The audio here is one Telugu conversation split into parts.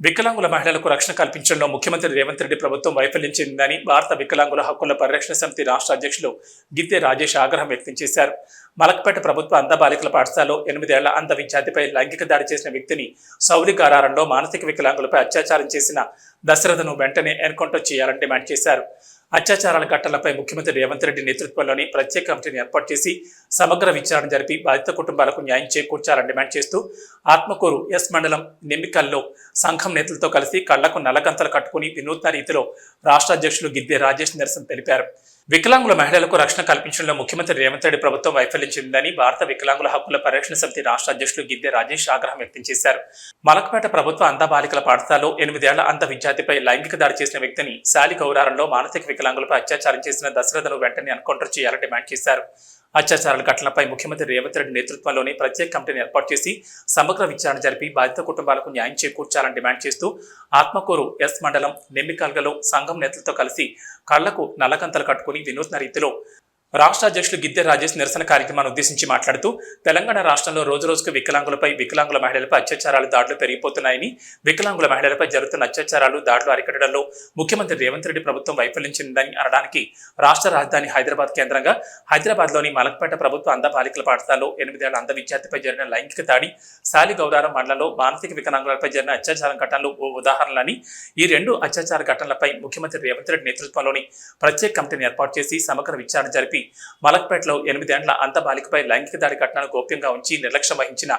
వికలాంగుల మహిళలకు రక్షణ కల్పించడంలో ముఖ్యమంత్రి రేవంత్ రెడ్డి ప్రభుత్వం వైఫల్యం చెందిందని భారత వికలాంగుల హక్కుల పరిరక్షణ సమితి రాష్ట్ర అధ్యక్షులు గిద్దె రాజేష్ ఆగ్రహం వ్యక్తం చేశారు. మలక్పేట ప్రభుత్వ అంధ బాలికల పాఠశాలలో ఎనిమిదేళ్ళ అంధ విద్యార్థిపై లైంగిక దాడి చేసిన వ్యక్తిని సౌలి మానసిక వికలాంగులపై అత్యాచారం చేసిన దశరథను వెంటనే ఎన్కౌంటర్ చేయాలని డిమాండ్ చేశారు. అత్యాచారాల ఘటనలపై ముఖ్యమంత్రి రేవంత్ రెడ్డి నేతృత్వంలోని ప్రత్యేక కమిటీని ఏర్పాటు చేసి సమగ్ర విచారణ జరిపి బాధిత కుటుంబాలకు న్యాయం చేకూర్చాలని డిమాండ్ చేస్తూ ఆత్మకూరు ఎస్ మండలం నిమ్మికల్లో సంఘం నేతలతో కలిసి కళ్ళకు నల్లగంతలు కట్టుకుని వినూత్న రీతిలో రాష్ట్ర అధ్యక్షులు గిద్దె రాజేష్ నిరసన తెలిపారు. వికలాంగుల మహిళలకు రక్షణ కల్పించడంలో ముఖ్యమంత్రి రేవంత్ రెడ్డి ప్రభుత్వం వైఫల్యం చెందిందని భారత వికలాంగుల హక్కుల పరిరక్షణ సమితి రాష్ట్ర అధ్యక్షులు గిద్దె రాజేష్ ఆగ్రహం వ్యక్తం చేశారు. మలకపేట ప్రభుత్వ అంధ బాలికల పాఠశాలలో ఎనిమిదేళ్ళ అంధ విద్యార్థిపై లైంగిక దాడి చేసిన వ్యక్తిని శాలి గౌరారంలో మానసిక వికలాంగులపై అత్యాచారం చేసిన దశరథను వెంటనే ఎన్కౌంటర్ చేయాలని డిమాండ్ చేశారు. అత్యాచారాల ఘటనలపై ముఖ్యమంత్రి రేవంత్ రెడ్డి నేతృత్వంలోని ప్రత్యేక కమిటీని ఏర్పాటు చేసి సమగ్ర విచారణ జరిపి బాధిత కుటుంబాలకు న్యాయం చేకూర్చాలని డిమాండ్ చేస్తూ ఆత్మకూరు ఎస్ మండలం నెమ్మికల్గలో సంఘం నేతలతో కలిసి కళ్ళకు నల్లకంతలు కట్టుకుని వినూత్న రీతిలో రాష్ట్ర అధ్యక్షులు గిద్దె రాజేష్ నిరసన కార్యక్రమాన్ని ఉద్దేశించి మాట్లాడుతూ తెలంగాణ రాష్ట్రంలో రోజు రోజుకు వికలాంగులపై వికలాంగుల మహిళలపై అత్యాచారాలు దాడులు పెరిగిపోతున్నాయని వికలాంగుల మహిళలపై జరుగుతున్న అత్యాచారాలు దాడులు అరికట్టడంలో ముఖ్యమంత్రి రేవంత్ రెడ్డి ప్రభుత్వం వైఫల్యం చెందిందని అనడానికి రాష్ట్ర రాజధాని హైదరాబాద్ కేంద్రంగా హైదరాబాద్లోని మలక్పేట ప్రభుత్వ అంధ బాలికల పాఠశాలలో ఎనిమిదేళ్ళ అంధ విద్యార్థిపై జరిగిన లైంగిక దాడి సాలి గౌరారం మండలంలో మానసిక వికలాంగులపై జరిగిన అత్యాచారం ఘటనలు ఓ ఉదాహరణలని ఈ రెండు అత్యాచార ఘటనలపై ముఖ్యమంత్రి రేవంత్ రెడ్డి నేతృత్వంలోని ప్రత్యేక కమిటీని ఏర్పాటు చేసి సమగ్ర విచారణ జరిపి మలక్పేటలో ఎనిమిదేండ్ల అంత బాలికపై లైంగిక దాడి ఘటనను గోప్యంగా ఉంచి నిర్లక్ష్యం వహించిన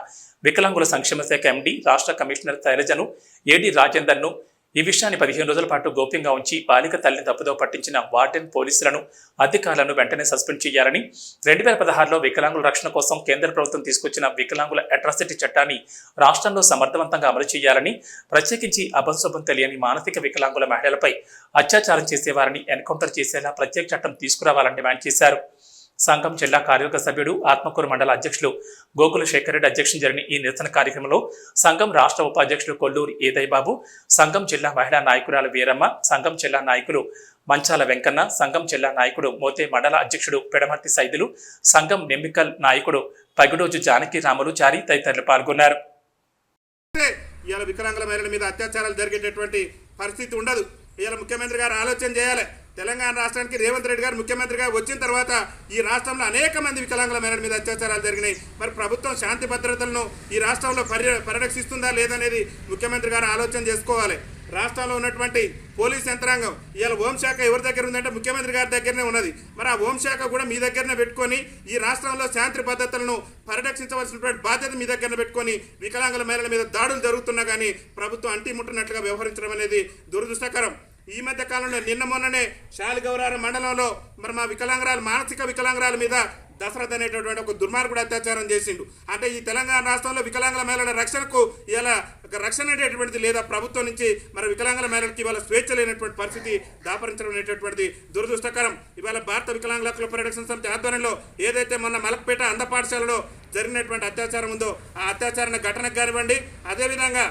వికలాంగుల సంక్షేమ శాఖ ఎండీ రాష్ట్ర కమిషనర్ శైలజను ఏడీ రాజేందర్ను ఈ విషయాన్ని పదిహేను రోజుల పాటు గోప్యంగా ఉంచి బాలిక తల్లిని తప్పుదో పట్టించిన వార్డెన్ పోలీసులను అధికారులను వెంటనే సస్పెండ్ చేయాలని రెండు వేల పదహారులో వికలాంగుల రక్షణ కోసం కేంద్ర ప్రభుత్వం తీసుకొచ్చిన వికలాంగుల అట్రాసిటీ చట్టాన్ని రాష్ట్రంలో సమర్థవంతంగా అమలు చేయాలని ప్రత్యేకించి అభంశుభం తెలియని మానసిక వికలాంగుల మహిళలపై అత్యాచారం చేసేవారిని ఎన్కౌంటర్ చేసేలా ప్రత్యేక చట్టం తీసుకురావాలని డిమాండ్ చేశారు. సంఘం జిల్లా కార్యవర్గ సభ్యుడు ఆత్మకూరు మండల అధ్యక్షులు గోకుల శేఖర్ రెడ్డి జరిగిన ఈ నిరసన కార్యక్రమంలో సంఘం రాష్ట్ర ఉపాధ్యక్షులు కొల్లూరు ఏదయ్య సంఘం జిల్లా మహిళా నాయకురాలు వీరమ్మ సంఘం జిల్లా నాయకులు మంచాల వెంకన్న సంఘం జిల్లా నాయకుడు మోతే మండల అధ్యక్షుడు పెడమర్తి సైదులు సంఘం నెమ్మికల్ నాయకుడు పగిడోజు జానకి రాములు చారి తదితరులు పాల్గొన్నారు. ఇవాళ వికలాంగుల మహిళల మీద అత్యాచారాలు జరిగేటటువంటి పరిస్థితి ఉండదు. ఇవాళ ముఖ్యమంత్రి గారు ఆలోచన చేయాలి. తెలంగాణ రాష్ట్రానికి రేవంత్ రెడ్డి గారు ముఖ్యమంత్రిగా వచ్చిన తర్వాత ఈ రాష్ట్రంలో అనేక మంది వికలాంగుల మహిళల మీద అత్యాచారాలు జరిగినాయి. మరి ప్రభుత్వం శాంతి భద్రతలను ఈ రాష్ట్రంలో పరి పరిరక్షిస్తుందా లేదనేది ముఖ్యమంత్రి గారు ఆలోచన చేసుకోవాలి. రాష్ట్రంలో ఉన్నటువంటి పోలీస్ యంత్రాంగం ఇవాళ హోంశాఖ ఎవరి దగ్గర ఉందంటే ముఖ్యమంత్రి గారి దగ్గరనే ఉన్నది. మరి ఆ హోంశాఖ కూడా మీ దగ్గరనే పెట్టుకొని ఈ రాష్ట్రంలో శాంతి భద్రతలను పరిరక్షించవలసినటువంటి బాధ్యత మీ దగ్గర పెట్టుకొని వికలాంగుల మహిళల మీద దాడులు జరుగుతున్నా కానీ ప్రభుత్వం అంటి ముట్టనట్లుగా వ్యవహరించడం అనేది దురదృష్టకరం. ఈ మధ్య కాలంలో నిన్న మొన్ననే శాలిగౌరార మండలంలో మరి మా వికలాంగురాలు మానసిక వికలాంగరాల మీద దశరథ్ అనేటటువంటి ఒక దుర్మార్గుడు అత్యాచారం చేసిండు. అంటే ఈ తెలంగాణ రాష్ట్రంలో వికలాంగుల మహిళల రక్షణకు ఇలా రక్షణ అనేటటువంటిది లేదా ప్రభుత్వం నుంచి మరి వికలాంగుల మహిళలకి ఇవాళ స్వేచ్ఛ లేనటువంటి పరిస్థితి దాపరించడం అనేటటువంటిది దురదృష్టకరం. ఇవాళ భారత వికలాంగుల హక్కుల పరిరక్షణ సమితి ఆధ్వర్యంలో ఏదైతే మొన్న మలక్పేట అందపాఠశాలలో జరిగినటువంటి అత్యాచారం ఉందో ఆ అత్యాచారాన్ని ఘటనకు కానివ్వండి అదేవిధంగా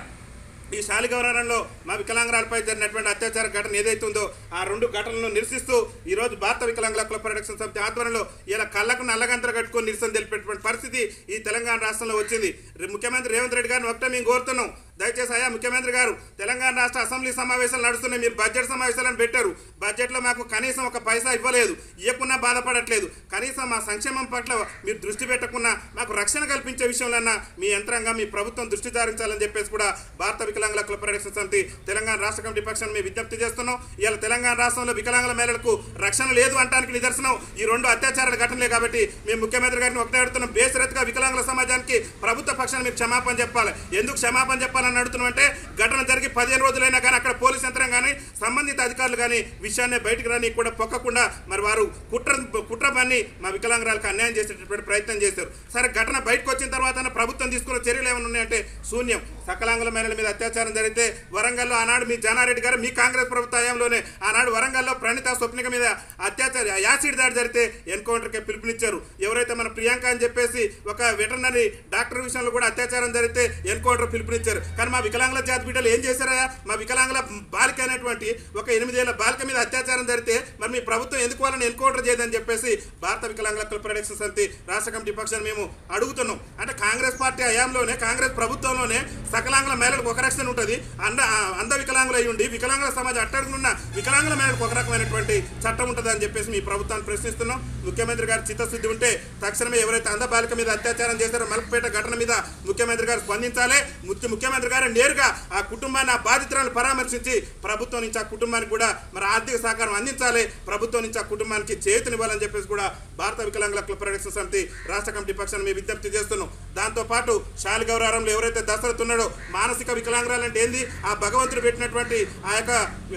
ఈ శాలిగౌరంలో మా వికలాంగురాలపై జరిగినటువంటి అత్యాచార ఘటన ఏదైతే ఉందో ఆ రెండు ఘటనలను నిరసిస్తూ ఈరోజు భారత వికలాంగుల హక్కుల పరిరక్షణ సమితి ఆధ్వర్యంలో ఇలా కళ్ళకు నల్లగంతలు కట్టుకొని నిరసన తెలిపేటువంటి పరిస్థితి ఈ తెలంగాణ రాష్ట్రంలో వచ్చింది. ముఖ్యమంత్రి రేవంత్ రెడ్డి గారిని ఒకటే మేము కోరుతున్నాం. దయచేసి అయ్యా ముఖ్యమంత్రి గారు తెలంగాణ రాష్ట్ర అసెంబ్లీ సమావేశాలు నడుస్తున్నాయి. మీరు బడ్జెట్ సమావేశాలను పెట్టారు. బడ్జెట్లో మాకు కనీసం ఒక పైసా ఇవ్వలేదు. ఇవ్వకున్నా బాధపడట్లేదు. కనీసం మా సంక్షేమం పట్ల మీరు దృష్టి పెట్టకుండా మాకు రక్షణ కల్పించే విషయంలో మీ యంత్రాంగం మీ ప్రభుత్వం దృష్టి సారించాలని చెప్పేసి కూడా భారత వికలాంగుల హక్కుల పరిరక్షణ సమితి తెలంగాణ రాష్ట్ర కమిటీ పక్షాన్ని మేము విజ్ఞప్తి చేస్తున్నాం. ఇవాళ తెలంగాణ రాష్ట్రంలో వికలాంగుల మేళలకు రక్షణ లేదు అంటానికి నిదర్శనం. ఈ రెండు అత్యాచారాల ఘటనలే కాబట్టి మేము ముఖ్యమంత్రి గారిని ఒకటే అడుగుతున్నాం. బేసరత్గా వికలాంగుల సమాజానికి ప్రభుత్వ పక్షాన్ని మీరు క్షమాపణ చెప్పాలి. ఎందుకు క్షమాపణ చెప్పాలి అడుగుతున్నాం నడుతున్నామంటే ఘటన జరిగి పదిహేను రోజులైనా కానీ అక్కడ పోలీస్ యంత్రం కానీ సంబంధిత అధికారులు కానీ విషయాన్ని బయటకు రాని కూడా పొక్కకుండా మరి వారు కుట్ర కుట్ర పని మా వికలాంగురాలకు అన్యాయం చేసేటటువంటి ప్రయత్నం చేశారు. సరే ఘటన బయటకు వచ్చిన తర్వాత ప్రభుత్వం తీసుకున్న చర్యలు ఏమైనా ఉన్నాయంటే శూన్యం. సకలాంగుల మహిళల మీద అత్యాచారం జరిగితే వరంగల్లో ఆనాడు మీ జానారెడ్డి గారు మీ కాంగ్రెస్ ప్రభుత్వ హయాంలోనే ఆనాడు వరంగల్లో ప్రణిత స్వప్నిక మీద అత్యాచార యాసిడ్ దాడి జరిగితే ఎన్కౌంటర్కి పిలుపునిచ్చారు. ఎవరైతే మన ప్రియాంక అని చెప్పేసి ఒక వెటర్నరీ డాక్టర్ విషయంలో కూడా అత్యాచారం జరిగితే ఎన్కౌంటర్ పిలుపునిచ్చారు. కానీ మా వికలాంగుల జాతి బిడ్డలు ఏం చేశారా? మా వికలాంగుల బాలిక అనేటువంటి ఒక ఎనిమిదేళ్ళ బాలిక మీద అత్యాచారం జరిగితే మరి మీ ప్రభుత్వం ఎందుకు వాళ్ళని ఎన్కౌంటర్ చేయదని చెప్పేసి భారత వికలాంగుల హక్కుల సమితి రాష్ట్ర కమిటీ పక్షాన్ని మేము అడుగుతున్నాం. అంటే కాంగ్రెస్ పార్టీ హయాంలోనే కాంగ్రెస్ ప్రభుత్వంలోనే సకలాంగుల మహిళలకు ఒక రక్షణ ఉంటుంది. అంద అంధ వికలాంగులు అయ్యుండి వికలాంగుల సమాజం అట్టడుగున్న వికలాంగుల మహిళలకు ఒక రకమైనటువంటి చట్టం ఉంటుంది అని చెప్పేసి మీ ప్రభుత్వాన్ని ప్రశ్నిస్తున్నాం. ముఖ్యమంత్రి గారు చిత్తశుద్ధి ఉంటే తక్షణమే ఎవరైతే అంధ బాలిక మీద అత్యాచారం చేశారో మలకపేట ఘటన మీద ముఖ్యమంత్రి గారు స్పందించాలి. ముఖ్య ముఖ్యమంత్రి గారు నేరుగా ఆ కుటుంబాన్ని ఆ బాధితులను పరామర్శించి ప్రభుత్వం నుంచి ఆ కుటుంబానికి కూడా మరి ఆర్థిక సహకారం అందించాలి. ప్రభుత్వం నుంచి ఆ కుటుంబానికి చేతునివ్వాలని చెప్పేసి కూడా భారత వికలాంగుల క్లబ్ పరిరక్షణ సమితి రాష్ట్ర కమిటీ పక్షాన్ని మేము విజ్ఞప్తి చేస్తున్నాం. దాంతో పాటు శాలిగౌరారంలో ఎవరైతే దశరథ్ ఉన్నాడో మానసిక వికలాంగురాలు అంటే ఏంది? ఆ భగవంతుడు పెట్టినటువంటి ఆ యొక్క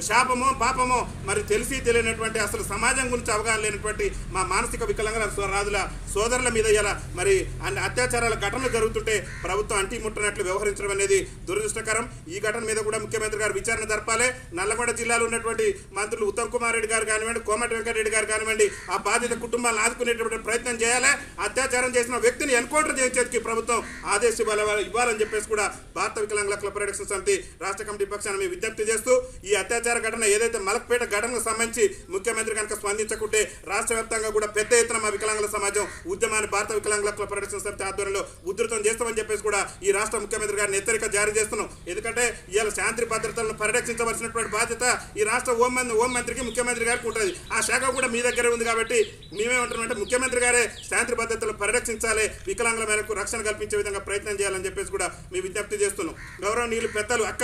శాపమో పాపమో మరి తెలిసి తెలియనటువంటి అసలు సమాజం గురించి అవగాహన లేనటువంటి మా మానసిక వికలాంగుల రాజుల సోదరుల మీద ఇలా మరి అన్ని అత్యాచారాల ఘటనలు జరుగుతుంటే ప్రభుత్వం అంటి ముట్టనట్లు వ్యవహరించడం అనేది దురదృష్టకరం. ఈ ఘటన మీద కూడా ముఖ్యమంత్రి గారు విచారణ జరపాలి. నల్లగొండ జిల్లాలో ఉన్నటువంటి మంత్రులు ఉత్తమ్ కుమార్ రెడ్డి గారు కానివ్వండి కోమటి వెంకటరెడ్డి గారు కానివ్వండి ఆ బాధిత కుటుంబాలను ఆదుకునేటువంటి ప్రయత్నం చేయాలి? అత్యాచారం చేసిన వ్యక్తిని ఎన్కౌంటర్ చేసేందుకు ప్రభుత్వం ఆదేశం ఇవ్వాలని చెప్పేసి కూడా భారత వికలాంగుల క్లబ్ పరిరక్షణ సమితి రాష్ట్ర కమిటీ పక్షాన మేము విజ్ఞప్తి చేస్తూ ఈ అత్యాచార ఘటన ఏదైతే మలక్పేట ఘటనకు సంబంధించి ముఖ్యమంత్రి కనుక స్పందించకుంటే రాష్ట్ర వ్యాప్తంగా కూడా పెద్ద ఎత్తున మా వికలాంగుల సమాజం ఉద్యమాన్ని భారత వికలాంగుల క్లబ్ పరిరక్షణ సమితి ఆధ్వర్యంలో ఉధృతం చేస్తామని చెప్పేసి కూడా ఈ రాష్ట్ర ముఖ్యమంత్రి గారిని హెచ్చరిక జారీ చేస్తున్నాం. ఎందుకంటే ఇవాళ శాంతి భద్రతలను పరిరక్షించవలసినటువంటి బాధ్యత ఈ రాష్ట్ర హోం హోం మంత్రికి ముఖ్యమంత్రి గారికి ఉంటుంది. ఆ శాఖ కూడా మీ దగ్గరే ఉంది కాబట్టి మేమేమంటున్నామంటే ముఖ్యమంత్రి గారే శాంతి భద్రతలు పరిరక్షించాలి వికలాంగుల మేరకు రక్షణ కల్పించే విధంగా ప్రయత్నం చేయాలని చెప్పేసి కూడా మీ విజ్ఞప్తి చేస్తున్నాం గౌరవనీయులు పెద్దలు అక్క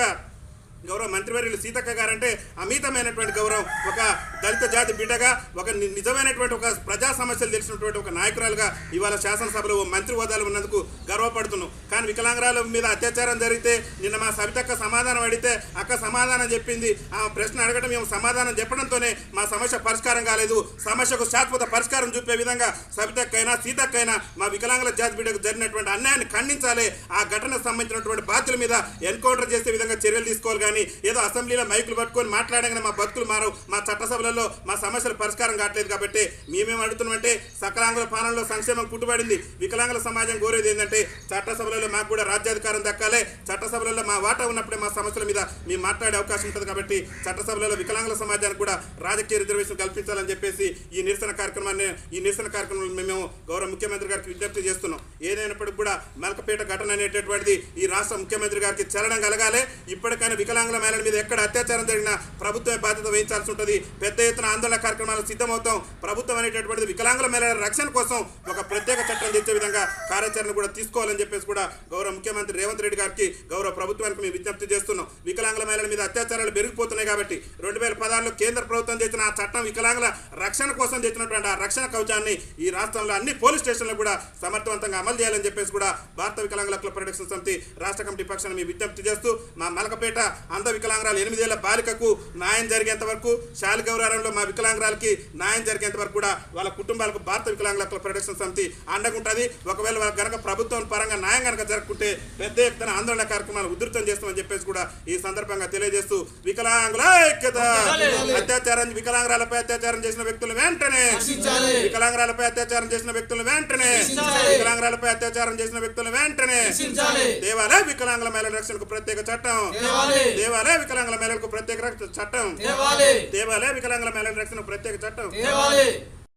గౌరవ మంత్రివర్యులు సీతక్క గారంటే అమితమైనటువంటి గౌరవం. ఒక దళిత జాతి బిడ్డగా ఒక నిజమైనటువంటి ఒక ప్రజా సమస్యలు తెలిసినటువంటి ఒక నాయకురాలుగా ఇవాళ శాసనసభలో మంత్రి హోదాలు ఉన్నందుకు గర్వపడుతున్నాం. కానీ వికలాంగురాల మీద అత్యాచారం జరిగితే నిన్న మా సవితక్క సమాధానం అడిగితే అక్క సమాధానం చెప్పింది. ఆ ప్రశ్న అడగడం మేము సమాధానం చెప్పడంతోనే మా సమస్య పరిష్కారం కాలేదు. సమస్యకు శాశ్వత పరిష్కారం చూపే విధంగా సవితక్కైనా సీతక్కైనా మా వికలాంగుల జాతి బిడ్డకు జరిగినటువంటి అన్యాయాన్ని ఖండించాలి. ఆ ఘటనకు సంబంధించినటువంటి బాధ్యుల మీద ఎన్కౌంటర్ చేసే విధంగా చర్యలు తీసుకోవాలి కానీ ఏదో అసెంబ్లీలో మైకులు పట్టుకొని మాట్లాడగానే మా బతుకులు మారవు. మా చట్టసభలలో మా సమస్యల పరిష్కారం కావట్లేదు కాబట్టి మేమేం అడుగుతున్నామంటే సకలాంగుల పాలనలో సంక్షేమం పుట్టుబడింది. వికలాంగుల సమాజం కోరేది ఏంటంటే చట్టసభలలో మాకు కూడా రాజ్యాధికారం దక్కాలే. చట్టసభలలో మా వాటా ఉన్నప్పుడే మా సమస్యల మీద మేము మాట్లాడే అవకాశం ఉంటుంది కాబట్టి చట్టసభలలో వికలాంగుల సమాజానికి కూడా రాజకీయ రిజర్వేషన్ కల్పించాలని చెప్పేసి ఈ నిరసన కార్యక్రమాన్ని ఈ నిరసన కార్యక్రమంలో మేము గౌరవ ముఖ్యమంత్రి గారికి విజ్ఞప్తి చేస్తున్నాం. ఏదైనప్పటికీ కూడా మలకపేట ఘటన అనేటటువంటిది ఈ రాష్ట్ర ముఖ్యమంత్రి గారికి చలనం కలగాలి. ఇప్పటికైనా వికలాంగుల మేళల మీద ఎక్కడ అత్యాచారం జరిగినా ప్రభుత్వమే బాధ్యత వహించాల్సి ఉంటుంది. పెద్ద ఎత్తున ఆందోళన కార్యక్రమాలు సిద్ధమవుతాం. ప్రభుత్వం అనేటటువంటిది వికలాంగుల మేళల రక్షణ కోసం ఒక ప్రత్యేక చట్టం తెచ్చే విధంగా కార్యాచరణ కూడా తీసుకోవాలని చెప్పేసి కూడా గౌరవ ముఖ్యమంత్రి రేవంత్ రెడ్డి గారికి గౌరవ ప్రభుత్వానికి మేము విజ్ఞప్తి చేస్తున్నాం. వికలాంగుల మేళల మీద అత్యాచారాలు పెరిగిపోతున్నాయి కాబట్టి రెండు వేల పదహారులో కేంద్ర ప్రభుత్వం తెచ్చిన ఆ చట్టం వికలాంగుల రక్షణ కోసం తెచ్చినటువంటి ఆ రక్షణ కవచాన్ని ఈ రాష్ట్రంలో అన్ని పోలీస్ స్టేషన్లు కూడా సమర్థవంతంగా అమలు చేయాలని చెప్పేసి కూడా భారత వికలాంగుల క్లబ్ పరిరక్షణ సమితి రాష్ట్ర కమిటీ పక్షాన్ని మేము విజ్ఞప్తి చేస్తూ మా మలకపేట అంధ వికలాంగురాలు ఎనిమిదేళ్ళ బాలికకు న్యాయం జరిగేంత వరకు శాలిగౌరారంలో మా వికలాంగురాలకి న్యాయం జరిగేంత వరకు కూడా వాళ్ళ కుటుంబాలకు భారత వికలాంగుల పరిరక్షణ సమితి అండగుంటుంది. ఒకవేళ వాళ్ళకి గనక ప్రభుత్వం పరంగా న్యాయం కనుక జరుపుకుంటే పెద్ద ఎత్తున ఆందోళన కార్యక్రమాలు ఉధృతం చేస్తామని చెప్పేసి కూడా ఈ సందర్భంగా తెలియజేస్తూ వికలాంగుల ఐక్యత అత్యాచారం వికలాంగురాలపై అత్యాచారం చేసిన వ్యక్తులు వెంటనే వికలాంగురాలపై అత్యాచారం చేసిన వ్యక్తులు వెంటనే వికలాంగురాలపై అత్యాచారం చేసిన వ్యక్తులు వెంటనే దేవాలయ వికలాంగుల మహిళల రక్షణకు ప్రత్యేక చట్టం దేవాలయ. వికలాంగుల మహిళలకు ప్రత్యేక రక్ష- చట్టం. దేవాలయ. వికలాంగుల మహిళల రక్షణకు ప్రత్యేక చట్టం.